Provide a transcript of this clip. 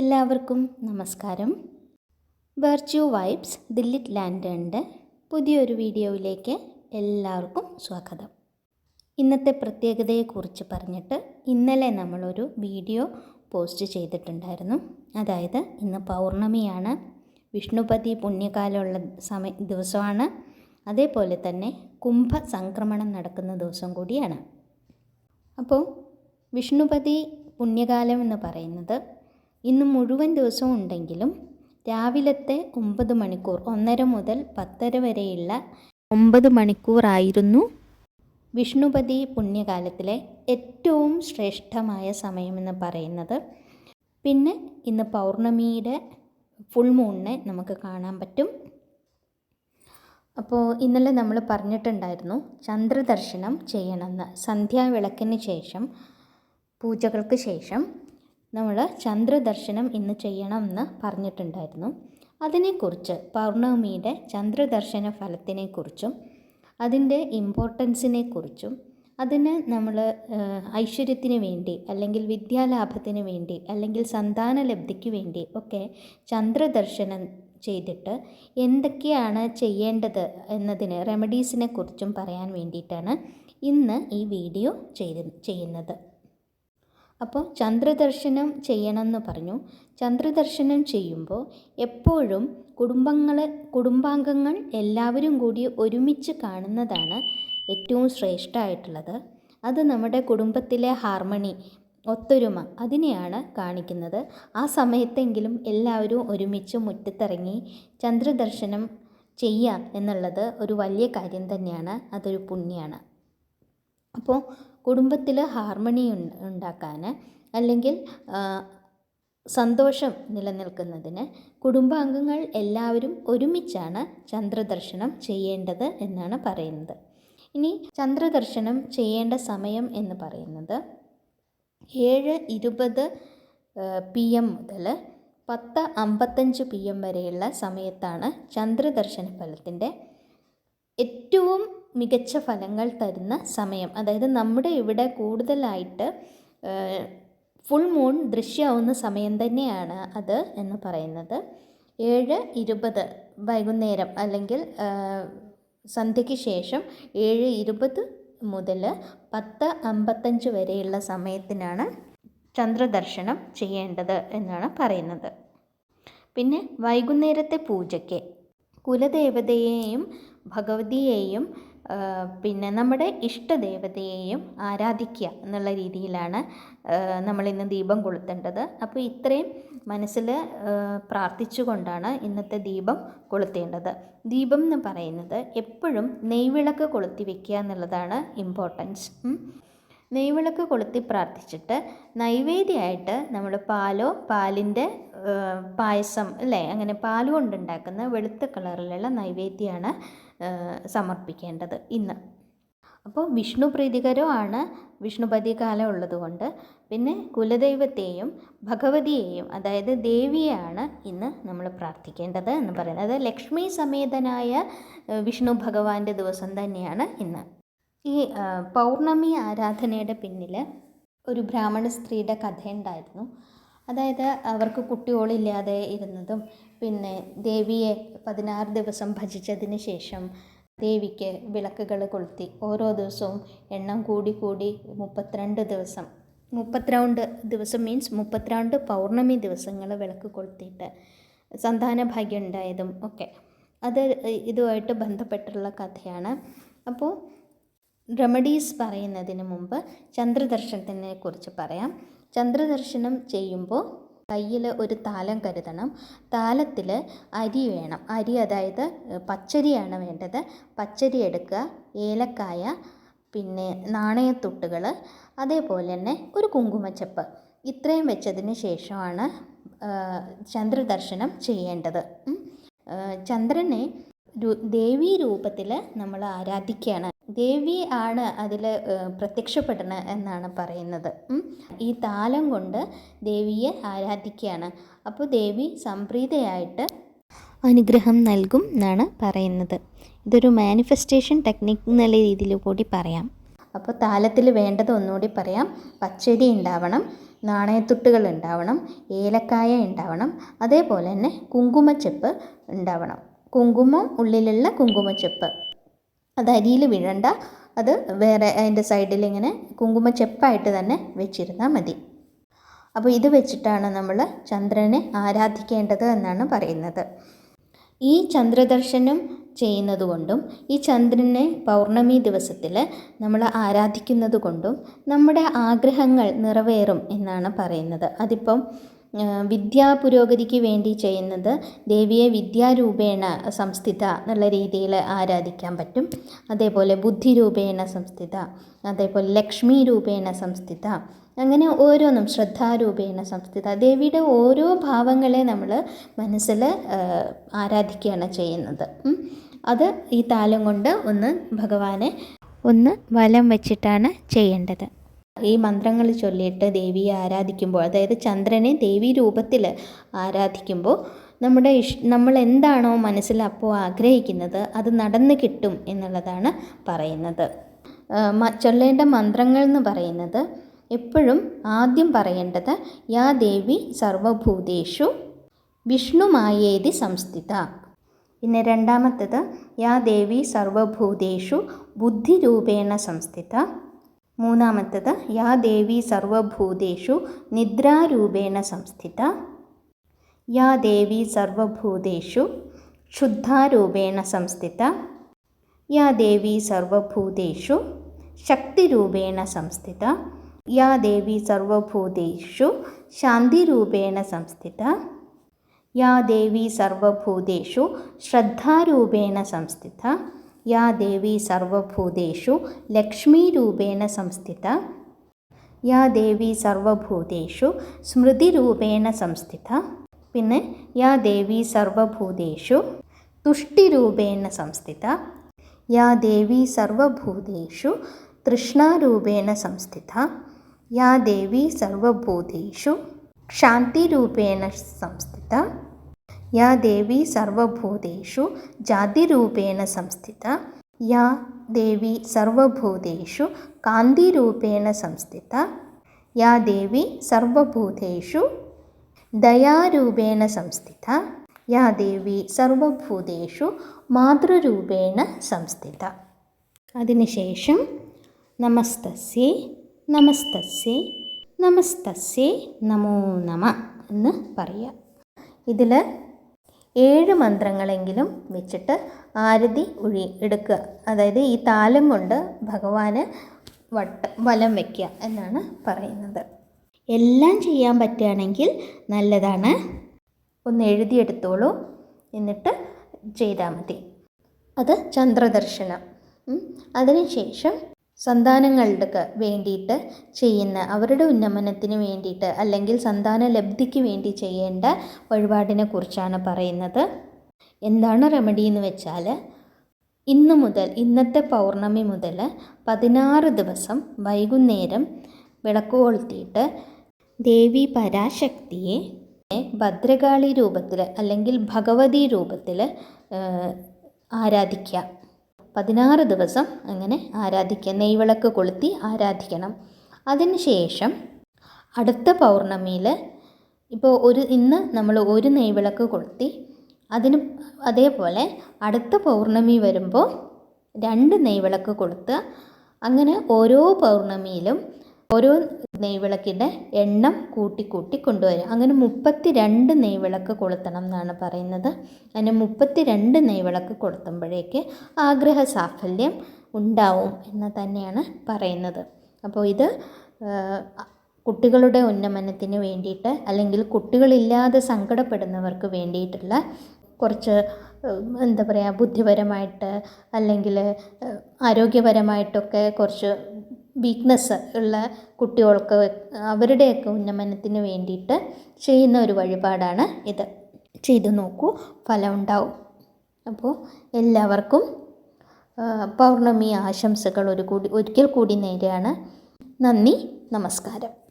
എല്ലാവർക്കും നമസ്കാരം. Virtue vibes ദില്ലിറ്റ് ലാൻഡേണിന്റെ പുതിയൊരു വീഡിയോയിലേക്ക് എല്ലാവർക്കും സ്വാഗതം. ഇന്നത്തെ പ്രത്യേകതയെക്കുറിച്ച് പറഞ്ഞിട്ട് ഇന്നലെ നമ്മളൊരു വീഡിയോ പോസ്റ്റ് ചെയ്തിട്ടുണ്ടായിരുന്നു. അതായത് ഇന്ന് പൗർണമിയാണ്. വിഷ്ണുപതി പുണ്യകാലമുള്ള സമയ ദിവസമാണ്. അതേപോലെ തന്നെ കുംഭ സംക്രമണം നടക്കുന്ന ദിവസം കൂടിയാണ്. അപ്പോൾ വിഷ്ണുപതി പുണ്യകാലം എന്ന് പറയുന്നത് ഇന്ന് മുഴുവൻ ദിവസവും ഉണ്ടെങ്കിലും രാവിലത്തെ ഒമ്പത് മണിക്കൂർ ഒന്നര മുതൽ പത്തര വരെയുള്ള ഒമ്പത് മണിക്കൂറായിരുന്നു വിഷ്ണുപതി പുണ്യകാലത്തിലെ ഏറ്റവും ശ്രേഷ്ഠമായ സമയമെന്ന് പറയുന്നത്. പിന്നെ ഇന്ന് പൗർണമിയുടെ ഫുൾ മൂണിനെ നമുക്ക് കാണാൻ പറ്റും. അപ്പോൾ ഇന്നലെ നമ്മൾ പറഞ്ഞിട്ടുണ്ടായിരുന്നു ചന്ദ്രദർശനം ചെയ്യണമെന്ന്. സന്ധ്യാവിളക്കിന് ശേഷം പൂജകൾക്ക് ശേഷം. നമ്മൾ ചന്ദ്രദർശനം ഇന്ന് ചെയ്യണം എന്ന് പറഞ്ഞിട്ടുണ്ടായിരുന്നു. അതിനെക്കുറിച്ച് പൗർണമിയുടെ ചന്ദ്രദർശന ഫലത്തിനെക്കുറിച്ചും അതിന്റെ ഇമ്പോർട്ടൻസിനെ കുറിച്ചും അതിന് നമ്മൾ ഐശ്വര്യത്തിന് വേണ്ടി അല്ലെങ്കിൽ വിദ്യാലാഭത്തിന് വേണ്ടി അല്ലെങ്കിൽ സന്താന ലബ്ധിക്ക് വേണ്ടി ഒക്കെ ചന്ദ്രദർശനം ചെയ്തിട്ട് എന്തൊക്കെയാണ് ചെയ്യേണ്ടത് എന്നതിന് റെമഡീസിനെ കുറിച്ചും പറയാൻ വേണ്ടിയിട്ടാണ് ഇന്ന് ഈ വീഡിയോ ചെയ്ത് ചെയ്യുന്നത്. അപ്പോൾ ചന്ദ്രദർശനം ചെയ്യണമെന്ന് പറഞ്ഞു. ചന്ദ്രദർശനം ചെയ്യുമ്പോൾ എപ്പോഴും കുടുംബങ്ങൾ കുടുംബാംഗങ്ങൾ എല്ലാവരും കൂടി ഒരുമിച്ച് കാണുന്നതാണ് ഏറ്റവും ശ്രേഷ്ഠമായിട്ടുള്ളത്. അത് നമ്മുടെ കുടുംബത്തിലെ ഹാർമണി ഒത്തൊരുമ അതിനെയാണ് കാണിക്കുന്നത്. ആ സമയത്തെങ്കിലും എല്ലാവരും ഒരുമിച്ച് മുറ്റത്തിറങ്ങി ചന്ദ്രദർശനം ചെയ്യാം എന്നുള്ളത് ഒരു വലിയ കാര്യം തന്നെയാണ്. അതൊരു പുണ്യമാണ്. അപ്പോൾ കുടുംബത്തിൽ ഹാർമണി ഉണ്ടാക്കാൻ അല്ലെങ്കിൽ സന്തോഷം നിലനിൽക്കുന്നതിന് കുടുംബാംഗങ്ങൾ എല്ലാവരും ഒരുമിച്ചാണ് ചന്ദ്രദർശനം ചെയ്യേണ്ടത് എന്നാണ് പറയുന്നത്. ഇനി ചന്ദ്രദർശനം ചെയ്യേണ്ട സമയം എന്ന് പറയുന്നത് ഏഴ് ഇരുപത് പി എം മുതൽ പത്ത് അമ്പത്തഞ്ച് പി എം വരെയുള്ള സമയത്താണ് ചന്ദ്രദർശന ഫലത്തിന്റെ ഏറ്റവും മികച്ച ഫലങ്ങൾ തരുന്ന സമയം. അതായത് നമ്മുടെ ഇവിടെ കൂടുതലായിട്ട് ഫുൾ മൂൺ ദൃശ്യമാവുന്ന സമയം തന്നെയാണ് അത് എന്ന് പറയുന്നത്. ഏഴ് ഇരുപത് വൈകുന്നേരം അല്ലെങ്കിൽ സന്ധ്യയ്ക്ക് ശേഷം ഏഴ് ഇരുപത് മുതൽ പത്ത് അമ്പത്തഞ്ച് വരെയുള്ള സമയത്തിനാണ് ചന്ദ്രദർശനം ചെയ്യേണ്ടത് എന്നാണ് പറയുന്നത്. പിന്നെ വൈകുന്നേരത്തെ പൂജയ്ക്ക് കുലദേവതയെയും ഭഗവതിയെയും പിന്നെ നമ്മുടെ ഇഷ്ടദേവതയെയും ആരാധിക്കുക എന്നുള്ള രീതിയിലാണ് നമ്മളിന്ന് ദീപം കൊളുത്തേണ്ടത്. അപ്പോൾ ഇത്രയും മനസ്സിൽ പ്രാർത്ഥിച്ചുകൊണ്ടാണ് ഇന്നത്തെ ദീപം കൊളുത്തേണ്ടത്. ദീപം എന്ന് പറയുന്നത് എപ്പോഴും നെയ്വിളക്ക് കൊളുത്തി വെക്കുക എന്നുള്ളതാണ് ഇമ്പോർട്ടൻസ് നെയ്വിളക്ക് കൊളുത്തി പ്രാർത്ഥിച്ചിട്ട് നൈവേദ്യമായിട്ട് നമ്മൾ പാലോ പാലിന്റെ പായസം അല്ലേ? അങ്ങനെ പാൽ കൊണ്ടുണ്ടാക്കുന്ന വെളുത്ത കളറിലുള്ള നൈവേദ്യമാണ് സമർപ്പിക്കേണ്ടത് ഇന്ന്. അപ്പോൾ വിഷ്ണു പ്രീതികരമാണ് വിഷ്ണുപതി കാലം ഉള്ളതുകൊണ്ട് പിന്നെ കുലദൈവത്തെയും ഭഗവതിയെയും അതായത് ദേവിയെയാണ് ഇന്ന് നമ്മൾ പ്രാർത്ഥിക്കേണ്ടത് എന്ന് പറയുന്നത്. ലക്ഷ്മി സമേതനായ വിഷ്ണു ഭഗവാന്റെ ദിവസം തന്നെയാണ് ഇന്ന്. ഈ പൗർണമി ആരാധനയുടെ പിന്നിൽ ഒരു ബ്രാഹ്മണ സ്ത്രീയുടെ കഥയുണ്ടായിരുന്നു. അതായത് അവർക്ക് കുട്ടികളില്ലാതെ ഇരുന്നതും പിന്നെ ദേവിയെ പതിനാറ് ദിവസം ഭജിച്ചതിന് ശേഷം ദേവിക്ക് വിളക്കുകൾ കൊളുത്തി ഓരോ ദിവസവും എണ്ണം കൂടി കൂടി മുപ്പത്തിരണ്ട് ദിവസം. മുപ്പത്തിരണ്ട് ദിവസം മീൻസ് മുപ്പത്തിരണ്ട് പൗർണമി ദിവസങ്ങൾ വിളക്ക് കൊളുത്തിയിട്ട് സന്താന ഭാഗ്യം ഉണ്ടായതും ഒക്കെ. അത് ഇതുമായിട്ട് ബന്ധപ്പെട്ടുള്ള കഥയാണ്. അപ്പോൾ റെമഡീസ് പറയുന്നതിന് മുമ്പ് ചന്ദ്രദർശനത്തിനെ കുറിച്ച് പറയാം. ചന്ദ്രദർശനം ചെയ്യുമ്പോൾ കയ്യിൽ ഒരു താലം കരുതണം. താലത്തിൽ അരി വേണം. അരി അതായത് പച്ചരിയാണ് വേണ്ടത്. പച്ചരി എടുക്കുക ഏലക്കായ പിന്നെ നാണയത്തുട്ടുകൾ അതേപോലെ തന്നെ ഒരു കുങ്കുമച്ചപ്പ്. ഇത്രയും വെച്ചതിന് ശേഷമാണ് ചന്ദ്രദർശനം ചെയ്യേണ്ടത്. ചന്ദ്രനെ ദേവീ രൂപത്തിൽ നമ്മൾ ആരാധിക്കുകയാണ്. ദേവി ആണ് അതിൽ പ്രത്യക്ഷപ്പെടണം എന്നാണ് പറയുന്നത്. ഈ താലം കൊണ്ട് ദേവിയെ ആരാധിക്കുകയാണ്. അപ്പോൾ ദേവി സംപ്രീതയായിട്ട് അനുഗ്രഹം നൽകും എന്നാണ് പറയുന്നത്. ഇതൊരു മാനിഫെസ്റ്റേഷൻ ടെക്നിക് എന്നുള്ള രീതിയിൽ കൂടി പറയാം. അപ്പോൾ താലത്തിൽ വേണ്ടത് ഒന്നുകൂടി പറയാം. പച്ചരി ഉണ്ടാവണം നാണയത്തുട്ടുകൾ ഉണ്ടാവണം ഏലക്കായ ഉണ്ടാവണം അതേപോലെ തന്നെ കുങ്കുമച്ചെപ്പ് ഉണ്ടാവണം. കുങ്കുമം ഉള്ളിലുള്ള കുങ്കുമച്ചെപ്പ്. അത് അരിയിൽ വീഴണ്ട. അത് വേറെ അതിന്റെ സൈഡിൽ ഇങ്ങനെ കുങ്കുമച്ചെപ്പായിട്ട് തന്നെ വെച്ചിരുന്നാൽ മതി. അപ്പോൾ ഇത് വെച്ചിട്ടാണ് നമ്മൾ ചന്ദ്രനെ ആരാധിക്കേണ്ടത് എന്നാണ് പറയുന്നത്. ഈ ചന്ദ്രദർശനം ചെയ്യുന്നത് കൊണ്ടും ഈ ചന്ദ്രനെ പൗർണമി ദിവസത്തിൽ നമ്മൾ ആരാധിക്കുന്നത് കൊണ്ടും നമ്മുടെ ആഗ്രഹങ്ങൾ നിറവേറും എന്നാണ് പറയുന്നത്. അതിപ്പം വിദ്യാപുരോഗതിക്ക് വേണ്ടി ചെയ്യുന്നത് ദേവിയെ വിദ്യാരൂപേണ സംസ്ഥിത എന്നുള്ള രീതിയിൽ ആരാധിക്കാൻ പറ്റും. അതേപോലെ ബുദ്ധി രൂപേണ സംസ്ഥിത അതേപോലെ ലക്ഷ്മി രൂപേണ സംസ്ഥിത അങ്ങനെ ഓരോന്നും ശ്രദ്ധാരൂപേണ സംസ്ഥിത. ദേവിയുടെ ഓരോ ഭാവങ്ങളെ നമ്മൾ മനസ്സിൽ ആരാധിക്കുകയാണ് ചെയ്യുന്നത്. അത് ഈ താലം കൊണ്ട് ഒന്ന് ഭഗവാനെ ഒന്ന് വലം വച്ചിട്ടാണ് ചെയ്യേണ്ടത്. ഈ മന്ത്രങ്ങൾ ചൊല്ലിയിട്ട് ദേവിയെ ആരാധിക്കുമ്പോൾ അതായത് ചന്ദ്രനെ ദേവി രൂപത്തിൽ ആരാധിക്കുമ്പോൾ നമ്മുടെ ഇഷ് നമ്മൾ എന്താണോ മനസ്സിൽ അപ്പോൾ ആഗ്രഹിക്കുന്നത് അത് നടന്നു കിട്ടും എന്നുള്ളതാണ് പറയുന്നത്. ചൊല്ലേണ്ട മന്ത്രങ്ങൾ എന്ന് പറയുന്നത് എപ്പോഴും ആദ്യം പറയേണ്ടത് യാ ദേവി സർവഭൂതേഷു വിഷ്ണുമായേതി സംസ്ഥിത പിന്നെ രണ്ടാമത്തത് യാ ദേവി സർവഭൂതേഷു ബുദ്ധിരൂപേണ സംസ്ഥിത മൂന്നാമത്തേത് യാ ദേവി സർവഭൂതേഷു നിദ്രാരൂപേണ സംസ്ഥിത. യാ ദേവി സർവഭൂതേഷു ക്ഷുദ്ധാരൂപേണ സംസ്ഥിത. യാ ദേവി സർവഭൂതേഷു ശക്തിരൂപേണ സംസ്ഥിത. യാ ദേവി സർവഭൂതേഷു ശാന്തിരൂപേണ സംസ്ഥിത. യാ ദേവി സർവഭൂതേഷു ശ്രദ്ധാരൂപേണ സംസ്ഥിത. യാ ദേവി സർവഭൂതേഷു ലക്ഷ്മീരൂപേണ സംസ്ഥിത. യാ ദേവി സർവഭൂതേഷു സ്മൃതിരൂപേണ സംസ്ഥിത. പിന്നെ യാ ദേവി സർവഭൂതേഷു തുഷ്ടിരൂപേണ സംസ്ഥിത. യാ ദേവി സർവഭൂതേഷു തൃഷ്ണാരൂപേണ സംസ്ഥിത. യാ ദേവി സർവഭൂതേഷു ക്ഷാന്തിരൂപേണ സംസ്ഥിത. യാ ദേവി സർവഭൂതേഷു ജാതിരൂപേണ സംസ്ഥിത യാ ദേവി സർവഭൂതേഷു കാന്തിരൂപേണ സംസ്ഥിത യാ ദേവി സർവഭൂതേഷു ദയാരൂപേണ സംസ്ഥിത യാ ദേവി സർവഭൂതേഷു മാതൃരൂപേണ സംസ്ഥിത അതിനുശേഷം നമസ്തസ്യേ നമസ്തസ്യേ നമസ്തസ്യേ നമോ നമ എന്ന് പറയുക ഇതിൽ ഏഴ് മന്ത്രങ്ങളെങ്കിലും വെച്ചിട്ട് ആരതി ഒഴി എടുക്കുക. അതായത് ഈ താലം കൊണ്ട് ഭഗവാന് വട്ട വലം വയ്ക്കുക എന്നാണ് പറയുന്നത്. എല്ലാം ചെയ്യാൻ പറ്റുകയാണെങ്കിൽ നല്ലതാണ്. ഒന്ന് എഴുതിയെടുത്തോളൂ. എന്നിട്ട് ചെയ്താൽ മതി. അത് ചന്ദ്രദർശനം. അതിനുശേഷം സന്താനങ്ങൾക്ക് വേണ്ടിയിട്ട് ചെയ്യുന്ന അവരുടെ ഉന്നമനത്തിന് വേണ്ടിയിട്ട് അല്ലെങ്കിൽ സന്താന ലബ്ധിക്ക് വേണ്ടി ചെയ്യേണ്ട വഴിപാടിനെ കുറിച്ചാണ് പറയുന്നത്. എന്താണ് റെമഡി എന്ന് വെച്ചാൽ ഇന്ന് മുതൽ ഇന്നത്തെ പൗർണമി മുതൽ പതിനാറ് ദിവസം വൈകുന്നേരം വിളക്ക് കൊളുത്തിയിട്ട് ദേവി പരാശക്തിയെ ഭദ്രകാളി രൂപത്തിൽ അല്ലെങ്കിൽ ഭഗവതി രൂപത്തിൽ ആരാധിക്കുക. പതിനാറ് ദിവസം അങ്ങനെ ആരാധിക്കുക. നെയ്വിളക്ക് കൊളുത്തി ആരാധിക്കണം. അതിനുശേഷം അടുത്ത പൗർണമിയിൽ ഇപ്പോൾ ഒരു ഇന്ന് നമ്മൾ ഒരു നെയ്വിളക്ക് കൊളുത്തി അതിന് അതേപോലെ അടുത്ത പൗർണമി വരുമ്പോൾ രണ്ട് നെയ്വിളക്ക് കൊളുത്തുക. അങ്ങനെ ഓരോ പൗർണമിയിലും ഓരോ നെയ്വിളക്കിന്റെ എണ്ണം കൂട്ടി കൂട്ടി കൊണ്ടുവരിക. അങ്ങനെ മുപ്പത്തി രണ്ട് നെയ്വിളക്ക് കൊളുത്തണം എന്നാണ് പറയുന്നത്. അങ്ങനെ മുപ്പത്തി രണ്ട് നെയ്വിളക്ക് കൊളുത്തുമ്പോഴേക്ക് ആഗ്രഹ സാഫല്യം ഉണ്ടാവും എന്ന് തന്നെയാണ് പറയുന്നത്. അപ്പോൾ ഇത് കുട്ടികളുടെ ഉന്നമനത്തിന് വേണ്ടിയിട്ട് അല്ലെങ്കിൽ കുട്ടികളില്ലാതെ സങ്കടപ്പെടുന്നവർക്ക് വേണ്ടിയിട്ടുള്ള കുറച്ച് എന്താ പറയുക ബുദ്ധിപരമായിട്ട് അല്ലെങ്കിൽ ആരോഗ്യപരമായിട്ടൊക്കെ കുറച്ച് വീക്ക്നെസ് ഉള്ള കുട്ടികൾക്ക് അവരുടെയൊക്കെ ഉന്നമനത്തിന് വേണ്ടിയിട്ട് ചെയ്യുന്ന ഒരു വഴിപാടാണ് ഇത്. ചെയ്തു നോക്കൂ ഫലം ഉണ്ടാവും. അപ്പോൾ എല്ലാവർക്കും പൗർണമി ആശംസകൾ ഒരു കൂടി ഒരിക്കൽ കൂടി നേരെയാണ്. നന്ദി നമസ്കാരം.